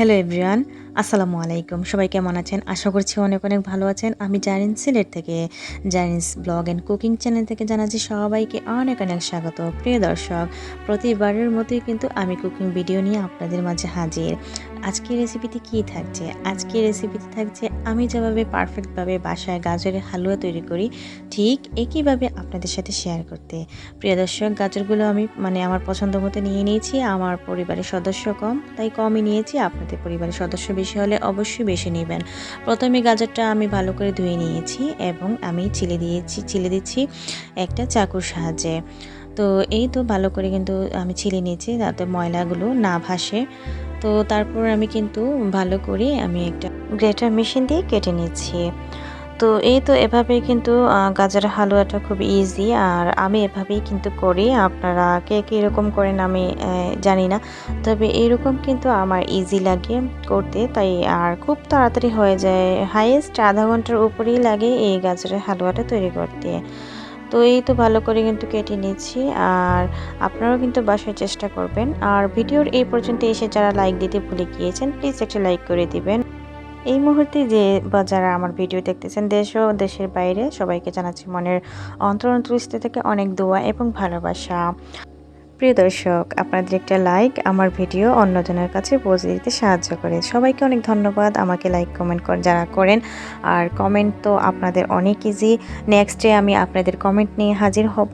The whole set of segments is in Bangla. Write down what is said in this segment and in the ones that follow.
হ্যালো এভরিওয়ান আসসালামু আলাইকুম সবাই কেমন আছেন? আশা করছি অনেক অনেক ভালো আছেন। আমি জারিন সিলেট থেকে Zarin's blog and cooking channel থেকে জানাচ্ছি সবাইকে অনেক অনেক স্বাগত। প্রিয় দর্শক, প্রতিবারের মতোই কিন্তু আমি কুকিং ভিডিও নিয়ে আপনাদের মাঝে হাজির। আজকের রেসিপিতে কি থাকছে? আজকের রেসিপিতে থাকছে, আমি যেভাবে পারফেক্টভাবে বাসায় গাজরের হালুয়া তৈরি করি, ঠিক একইভাবে আপনাদের সাথে শেয়ার করতে। প্রিয় দর্শক, গাজরগুলো আমি মানে আমার পছন্দ মতো নিয়ে নিয়েছি, আমার পরিবারের সদস্য কম, তাই কমই নিয়েছি, আপনাদের পরিবারের সদস্য বেশি হলে অবশ্যই বেশি নেবেন। প্রথমে গাজরটা আমি ভালো করে ধুয়ে নিয়েছি এবং আমি চিলে দিয়েছি, চিলে দিচ্ছি একটা চাকুর সাহায্যে। তো এই তো ভালো করে কিন্তু আমি ছিলে নিয়েছি যাতে ময়লাগুলো না ভাসে। তো তারপর আমি কিন্তু ভালো করে আমি একটা গ্রেটার মেশিন দিয়ে কেটে নিচ্ছি। তো এই তো এভাবে কিন্তু গাজর হালুয়াটা খুব ইজি আর আমি এভাবেই কিন্তু করি। আপনারা কে কীরকম করেন আমি জানি না। তবে এরকম কিন্তু আমার ইজি লাগে করতে। তাই আর খুব তাড়াতাড়ি হয়ে যায়। হাইয়েস্ট আধা ঘণ্টার উপরেই লাগে এই গাজরের হালুয়াটা তৈরি করতে। তো এই তো ভালো করে কিন্তু কেটে নিচ্ছি আর আপনারাও কিন্তু বাসায় চেষ্টা করবেন। আর ভিডিওর এই পর্যন্ত এসে যারা লাইক দিতে ভুলে গিয়েছেন প্লিজ একটা লাইক করে দিবেন। এই মুহূর্তে যে বা যারা আমার ভিডিও দেখতেছেন, দেশ ও দেশের বাইরে, সবাইকে জানাচ্ছি মনের অন্তর অন্তরস্থ থেকে অনেক দোয়া এবং ভালোবাসা। প্রিয় দর্শক, আপনাদের একটা লাইক আমার ভিডিও অন্যজনের কাছে পৌঁছে দিতে সাহায্য করে। সবাইকে অনেক ধন্যবাদ আমাকে লাইক কমেন্ট যারা করেন। আর কমেন্ট তো আপনাদের অনেক ইজি নেক্সটে আমি আপনাদের কমেন্ট নিয়ে হাজির হব।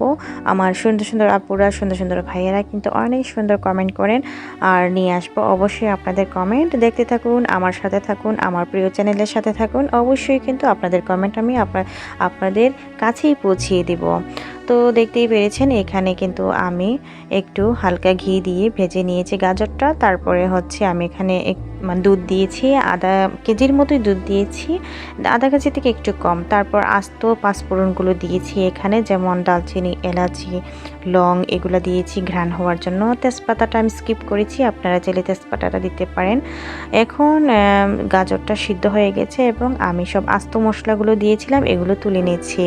আমার সুন্দর সুন্দর আপুরা, সুন্দর সুন্দর ভাইয়েরা কিন্তু অনেক সুন্দর কমেন্ট করেন। আর নিয়ে আসব অবশ্যই আপনাদের কমেন্ট দেখতে থাকুন, আমার সাথে থাকুন, আমার প্রিয় চ্যানেলের সাথে থাকুন। অবশ্যই কিন্তু আপনাদের কমেন্ট আমি আপনাদের কাছেই পৌঁছিয়ে দিব। তো দেখতেই পেরেছেন, এখানে কিন্তু আমি একটু হালকা ঘি দিয়ে ভেজে নিয়েছি গাজরটা। তারপরে হচ্ছে আমি এখানে মানে দুধ দিয়েছি আধা কেজির মতোই দুধ দিয়েছি। আধা কেজি থেকে একটু কম। তারপর আস্ত পাঁচফোড়নগুলো দিয়েছি এখানে, যেমন দালচিনি এলাচি, লং এগুলো দিয়েছি ঘ্রাণ হওয়ার জন্য। তেজপাতাটা আমি স্কিপ করেছি, আপনারা চাইলে তেজপাতাটা দিতে পারেন। এখন গাজরটা সিদ্ধ হয়ে গেছে এবং আমি সব আস্ত মশলাগুলো দিয়েছিলাম, এগুলো তুলে নিয়েছি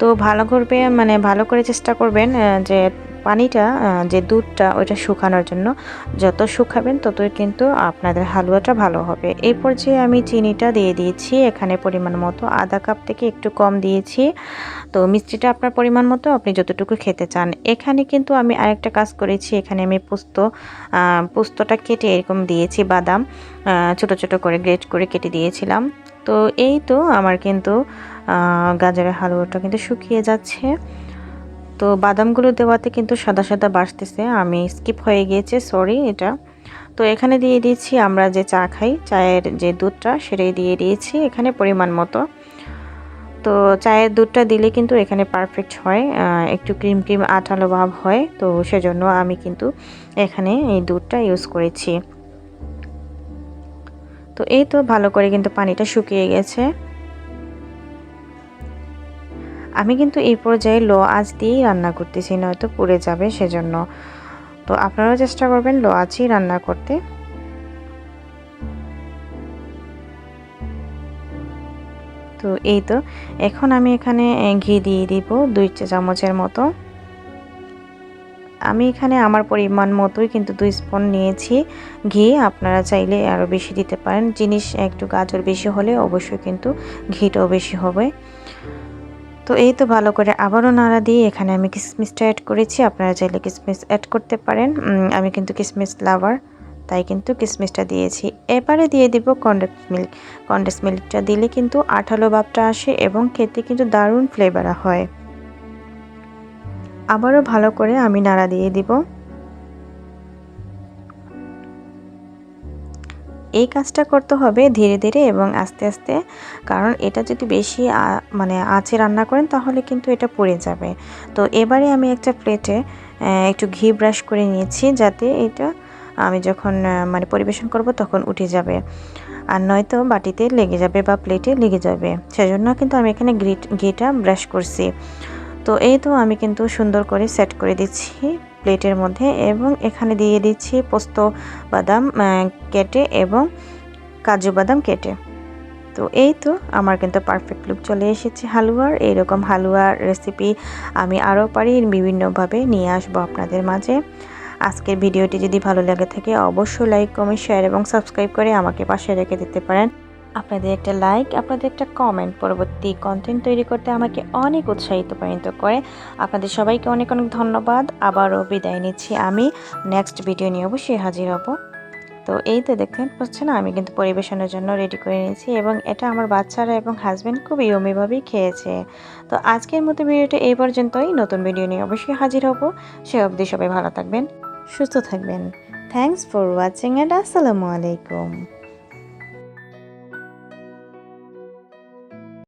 তো ভালো করবে মানে ভালো করে চেষ্টা করবেন যে পানিটা যে দুধটা, ওইটা শুকানোর জন্য। যত শুকাবেন ততই কিন্তু আপনাদের হালুয়াটা ভালো হবে। এই পর্যায়ে আমি চিনিটা দিয়ে দিয়েছি, এখানে পরিমাণ মতো। আধা কাপ থেকে একটু কম দিয়েছি। তো মিষ্টিটা আপনার পরিমাণ মতো, আপনি যতটুকু খেতে চান। এখানে কিন্তু আমি আরেকটা কাজ করেছি, এখানে আমি পোস্ত পোস্তটা কেটে এরকম দিয়েছি, বাদাম ছোট ছোট করে গ্রেট করে কেটে দিয়েছিলাম। তো এই তো আমার কিন্তু গাজরের হালুয়াটা কিন্তু শুকিয়ে যাচ্ছে। তো বাদামগুলো দেওয়াতে কিন্তু সাদা সাদা বাসতেছে আমি স্কিপ হয়ে গিয়েছে, সরি এটা। তো এখানে দিয়ে দিয়েছি, আমরা যে চা খাই, চায়ের যে দুধটা, সেটাই দিয়ে দিয়েছি এখানে পরিমাণ মতো। তো চায়ের দুধটা দিলে কিন্তু এখানে পারফেক্ট হয় একটু ক্রিম ক্রিম আঠালো ভাব হয়। তো সেজন্য আমি কিন্তু এখানে এই দুধটা ইউজ করেছি। তো এই তো ভালো করে কিন্তু পানিটা শুকিয়ে গেছে। আমি কিন্তু এই পর্যায়ে লো আঁচ দিয়েই রান্না করতেছি, নয়তো পুড়ে যাবে সেজন্য। তো আপনারাও চেষ্টা করবেন লো আঁচই রান্না করতে। তো এই তো, এখন আমি এখানে ঘি দিয়ে দিব দুই চামচের মতো। আমি এখানে আমার পরিমাণ মতোই কিন্তু দুই স্পুন নিয়েছি ঘি, আপনারা চাইলে আরও বেশি দিতে পারেন। জিনিস একটু গাজর বেশি হলে অবশ্যই কিন্তু ঘিটাও বেশি হবে। তো এই তো ভালো করে আবারও নাড়া দিয়ে এখানে আমি কিসমিসটা অ্যাড করেছি। আপনারা চাইলে কিসমিস অ্যাড করতে পারেন। আমি কিন্তু কিসমিস লাভার তাই কিন্তু কিসমিসটা দিয়েছি। এবারে দিয়ে দিব কন্ডেন্স মিল্ক কন্ডেন্স মিল্কটা দিলে কিন্তু আঠালো ভাবটা আসে এবং খেতে কিন্তু দারুণ ফ্লেভার হয়। আবারও ভালো করে আমি নাড়া দিয়ে দিব। এই কাজটা করতে হবে ধীরে ধীরে এবং আস্তে আস্তে। কারণ এটা যদি বেশি মানে আঁচে রান্না করেন তাহলে কিন্তু এটা পড়ে যাবে। তো এবারে আমি একটা প্লেটে একটু ঘি ব্রাশ করে নিয়েছি যাতে এটা আমি যখন মানে পরিবেশন করব তখন উঠে যাবে। আর নয়তো বাটিতে লেগে যাবে বা প্লেটে লেগে যাবে। সেজন্য কিন্তু আমি এখানে ঘিটা ব্রাশ করছি। তো এই তো আমি কিন্তু সুন্দর করে সেট করে দিচ্ছি। প্লেটের মধ্যে এবং এখানে দিয়ে দিচ্ছি পোস্ত বাদাম কেটে এবং কাজু বাদাম কেটে। তো এই তো আমার কিন্তু পারফেক্ট লুক চলে এসেছে হালুয়ার। এইরকম হালুয়ার রেসিপি আমি আরও পারি, বিভিন্নভাবে নিয়ে আসব আপনাদের মাঝে। আজকের ভিডিওটি যদি ভালো লাগে থাকে অবশ্যই লাইক কমেন্ট শেয়ার এবং সাবস্ক্রাইব করে আমাকে পাশে রেখে দিতে পারেন। আপনাদের একটা লাইক আপনাদের একটা কমেন্ট পরবর্তী কন্টেন্ট তৈরি করতে আমাকে অনেক উৎসাহিত পরিণত করে। আপনাদের সবাইকে অনেক অনেক ধন্যবাদ। আবারও বিদায় নিচ্ছি আমি। নেক্সট ভিডিও নিয়ে অবশ্যই হাজির হব। তো এই তো দেখতে পাচ্ছেন আমি কিন্তু পরিবেশনের জন্য রেডি করে নিয়েছি এবং এটা আমার বাচ্চারা এবং হাজব্যান্ড খুব ইয়মিভাবেই খেয়েছে। তো আজকের মতো ভিডিওটা এই পর্যন্তই। নতুন ভিডিও নিয়ে অবশ্যই হাজির হব। সে অবধি সবাই ভালো থাকবেন, সুস্থ থাকবেন। থ্যাংকস ফর ওয়াচিং অ্যান্ড আসসালামু আলাইকুম